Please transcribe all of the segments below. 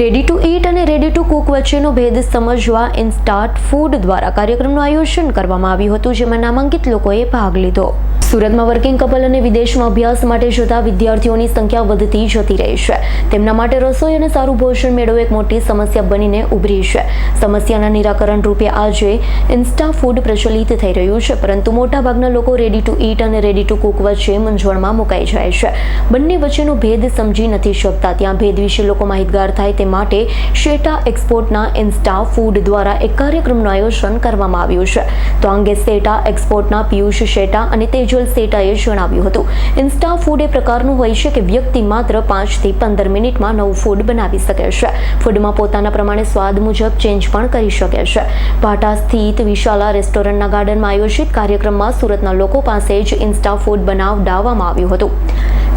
Ready to eat અને ready to Cook વચ્ચેનો ભેદ સમજવા ઇન્સ્ટાર્ટ ફૂડ દ્વારા કાર્યક્રમનું આયોજન કરવામાં આવ્યું હતું, જેમાં નામાંકિત લોકોએ ભાગ લીધો. સુરતમાં વર્કિંગ કપલ અને વિદેશમાં અભ્યાસ માટે જતા વિદ્યાર્થીઓની સંખ્યા વધતી જતી રહી છે. તેમના માટે રસોઈ અને સારું ભોજન મેળવવું એક મોટી સમસ્યા બનીને ઉભરી છે. સમસ્યાના નિરાકરણ રૂપે આજે ઇન્સ્ટા ફૂડ પ્રચલિત થઈ રહ્યું છે, પરંતુ મોટાભાગના લોકો રેડી ટુ ઈટ અને રેડી ટુ કુક વચ્ચે મૂંઝવણમાં મુકાઈ જાય છે. બંને વચ્ચેનો ભેદ સમજી નથી શકતા. ત્યાં ભેદ વિશે લોકો માહિતગાર થાય તે માટે શેટા એક્સપોર્ટના ઇન્સ્ટા ફૂડ દ્વારા એક કાર્યક્રમનું આયોજન કરવામાં આવ્યું છે. તો અંગે શેટા એક્સપોર્ટના પિયુષ શેટા અને તેજલ સેટાએ જણાવ્યું હતું. ઇન્સ્ટા ફૂડ એ પ્રકારનું હોય છે કે વ્યક્તિ માત્ર પાંચથી પંદર મિનિટમાં નવું ફૂડ બનાવી શકે છે. ફૂડમાં પોતાના પ્રમાણે સ્વાદ મુજબ ચેન્જ પણ કરી શકે છે. પાટા સ્થિત વિશાલા રેસ્ટોરન્ટના ગાર્ડનમાં આયોજિત કાર્યક્રમમાં સુરતના લોકો પાસે જ ઇન્સ્ટા ફૂડ બનાવડાવવામાં આવ્યું હતું.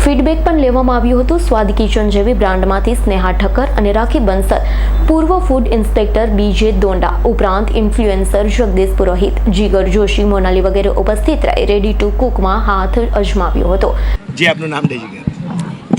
ફીડબેક પણ લેવામાં આવ્યું હતું. સ્વાદ કિચન જેવી બ્રાન્ડમાંથી સ્નેહા ઠક્કર અને રાખી બંસલ. પૂર્વ ફૂડ ઇન્સ્પેક્ટર બીજે દોંડા ઉપરાંત ઇન્ફ્લુએન્સર જગદીશ પુરોહિત જીગર જોશી મોનાલી વગેરે ઉપસ્થિત રહી રેડી ટુ કુકમાં હાથ અજમાવ્યો હતો. જે આપનું નામ દઈ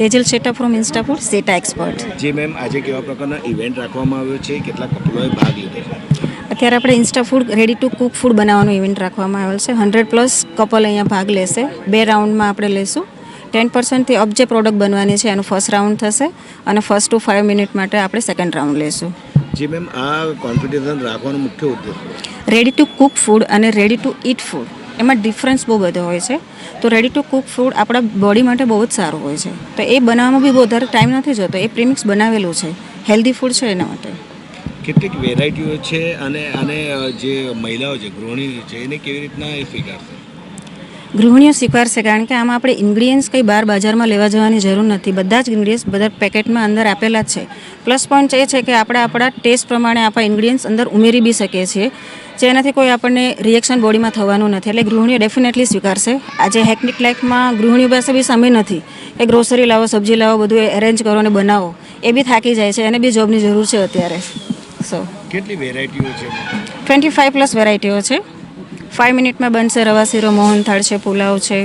તેજલ શેટા ફ્રોમ ઇન્સ્ટાફોર સેટા એક્સપર્ટ જી મેમ આજે કેવા પ્રકારના ઇવેન્ટ રાખવામાં આવ્યો છે? કેટલા કપલોએ ભાગ લીધો છે? અત્યારે આપણે insta food ready to cook food બનાવવાનો ઇવેન્ટ રાખવામાં આવેલ છે. હંડ્રેડ પ્લસ કપલ અહીંયા ભાગ લેશે. બે રાઉન્ડમાં આપણે લેશું. ટેન પર્સન્ટથી અપ જે પ્રોડક્ટ બનવાની છે એનું ફર્સ્ટ રાઉન્ડ થશે અને ફર્સ્ટ ટુ ફાઇવ મિનિટ માટે આપણે સેકન્ડ રાઉન્ડ લેશું. જી મેમ આ કોમ્પિટિશન રાખવાનો મુખ્ય ઉદ્દેશ રેડી ટુ કુક ફૂડ અને રેડી ટુ ઇટ ફૂડ એમાં ડિફરન્સ બહુ બધો હોય છે. તો રેડી ટુ કુક ફૂડ આપણા બોડી માટે બહુ જ સારું હોય છે. તો એ બનાવવામાં બી બહુ વધારે ટાઈમ નથી જતો. એ પ્રીમિક્સ બનાવેલું છે. હેલ્ધી ફૂડ છે એના માટે. કેટલીક વેરાયટીઓ છે અને અને જે મહિલાઓ છે ગૃહિણી છે એને કેવી રીતના એ સ્વીકારશે? ગૃહિણીઓ સ્વીકારશે કારણ કે આમાં આપણે ઇન્ગ્રીડિયન્ટ્સ કંઈ બહાર બજારમાં લેવા જવાની જરૂર નથી. બધા જ ઇન્ગ્રીડિયન્ટ્સ બધા પેકેટમાં અંદર આપેલા જ છે. પ્લસ પોઈન્ટ એ છે કે આપણે આપણા ટેસ્ટ પ્રમાણે આપણા ઇન્ગ્રીડિયન્ટ્સ અંદર ઉમેરી બી શકીએ છીએ. જેનાથી કોઈ આપણને રિએક્શન બોડીમાં થવાનું નથી. એટલે ગૃહિણીઓ ડેફિનેટલી સ્વીકારશે આજે હેકનિક લાઈફમાં ગૃહિણીઓ પાસે બી સમય નથી એ ગ્રોસરી લાવો સબ્જી લાવો બધું એરેન્જ કરો અને બનાવો. એ બી થાકી જાય છે. એને બી જોબની જરૂર છે અત્યારે. સો કેટલી વેરાયટીઓ છે? ટ્વેન્ટી ફાઇવ પ્લસ વેરાયટીઓ છે. ફાઇવ મિનિટમાં બનશે રવા શીરો મોહનથાળ છે પુલાવ છે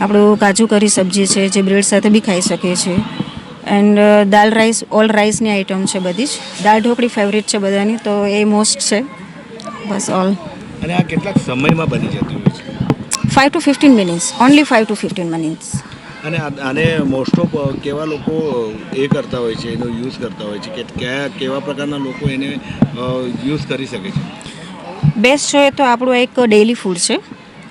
આપણું કાજુ કરી સબ્જી છે જે બ્રેડ સાથે બી ખાઈ શકીએ છીએ. એન્ડ દાલ રાઈસ ઓલ રાઈસની આઇટમ છે બધી જ. દાળ ઢોકળી ફેવરેટ છે બધાની તો એ મોસ્ટ છે. બસ ઓલ અને આ કેટલાક સમયમાં બની જતી હોય છે? Five to fifteen minutes only five to fifteen minutes અને આને મોસ્ટ ઓફ કેવા લોકો એ કરતા હોય છે એનો યુઝ કરતા હોય છે? કે કયા કેવા પ્રકારના લોકો એને યુઝ કરી શકે છે? બેસ્ટ જોઈએ તો આપણું એક ડેઇલી ફૂડ છે.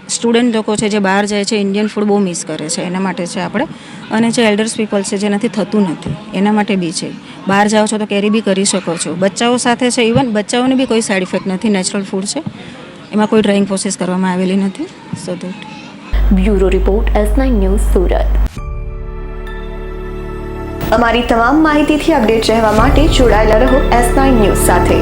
સ્ટુડન્ટ લોકો છે, જે બહાર જાય છે ઇન્ડિયન ફૂડ બહુ મિસ કરે છે. એના માટે છે આપણે, અને જે એલ્ડર્સ પીપલ છે, જેનાથી થતું નથી, એના માટે બી છે. બહાર જાઓ છો તો કેરી બી કરી શકો છો. બચ્ચાઓ સાથે છે ઇવન બચ્ચાઓને બી કોઈ સાઇડ ઇફેક્ટ નથી નેચરલ ફૂડ છે. એમાં કોઈ ડ્રાઇંગ પ્રોસેસ કરવામાં આવેલી નથી. So that bureau report, S nine news, Surat. અમારી તમામ માહિતીથી અપડેટ રહેવા માટે જોડાયેલા રહો એસ નાઇન ન્યૂઝ સાથે.